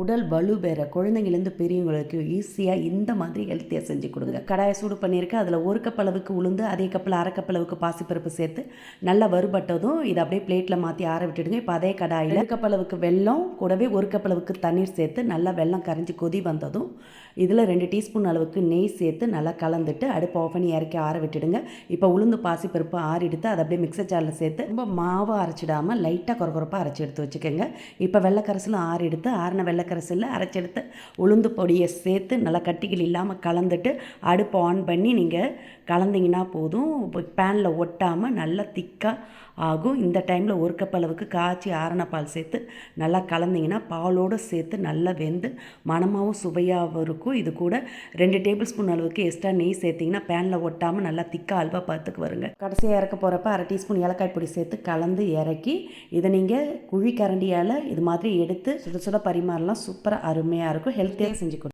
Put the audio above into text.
உடல் வலு பெற குழந்தைங்கலேருந்து பெரியவங்களுக்கு ஈஸியாக இந்த மாதிரி ஹெல்த்தியாக செஞ்சு கொடுங்க. கடாயை சூடு பண்ணியிருக்கேன் அதில் ஒரு கப் அளவுக்கு உளுந்து அதே கப்பில் அரை கப் அளவுக்கு பாசிப்பருப்பு சேர்த்து நல்லா வறுபட்டதும் இதை அப்படியே பிளேட்டில் மாற்றி ஆற விட்டுடுங்க. இப்போ அதே கடாயில் ஒரு கப் அளவுக்கு வெல்லம் கூடவே ஒரு கப் அளவுக்கு தண்ணீர் சேர்த்து நல்லா வெல்லம் கரைஞ்சி கொதி வந்ததும் இதில் ரெண்டு டீஸ்பூன் அளவுக்கு நெய் சேர்த்து நல்லா கலந்துட்டு அடுப்பு ஆஃப் பண்ணி இறக்கி ஆற விட்டுடுங்க. இப்போ உளுந்து பாசிப்பருப்பு ஆறிடுத்து அதை அப்படியே மிக்சர் ஜாரில் சேர்த்து ரொம்ப மாவை அரைச்சிடாமல் லைட்டாக குறகுறப்பாக அரைச்சி எடுத்து வச்சுக்கோங்க. இப்போ வெள்ளைக்கரசிலும் ஆறி எடுத்து ஆறின வெள்ளைக்கரசில் அரைச்செடுத்து உளுந்து பொடியை சேர்த்து நல்லா கட்டிகள் இல்லாமல் கலந்துட்டு அடுப்பை ஆன் பண்ணி நீங்கள் கலந்தீங்கன்னா போதும். பேனில் ஒட்டாமல் நல்லா திக்காக ஆகும். இந்த டைமில் ஒரு கப் அளவுக்கு காய்ச்சி ஆரண பால் சேர்த்து நல்லா கலந்தீங்கன்னா பாலோடு சேர்த்து நல்லா வெந்து மணமாகவும் சுவையாகவும் இருக்கும். இது கூட ரெண்டு டேபிள் ஸ்பூன் அளவுக்கு எக்ஸ்ட்ரா நெய் சேர்த்திங்கன்னா பேனில் ஒட்டாமல் நல்லா திக்காக அல்வா பார்த்துக்கு வருங்க. கடைசியாக இறக்க போகிறப்ப அரை டீஸ்பூன் ஏலக்காய் பொடி சேர்த்து கலந்து இறக்கி இதை நீங்கள் குழி கரண்டியால் இது மாதிரி எடுத்து சுட சுட பரிமாறலாம். சூப்பராக அருமையாக இருக்கும். ஹெல்த்தியாக செஞ்சு கொடுங்க.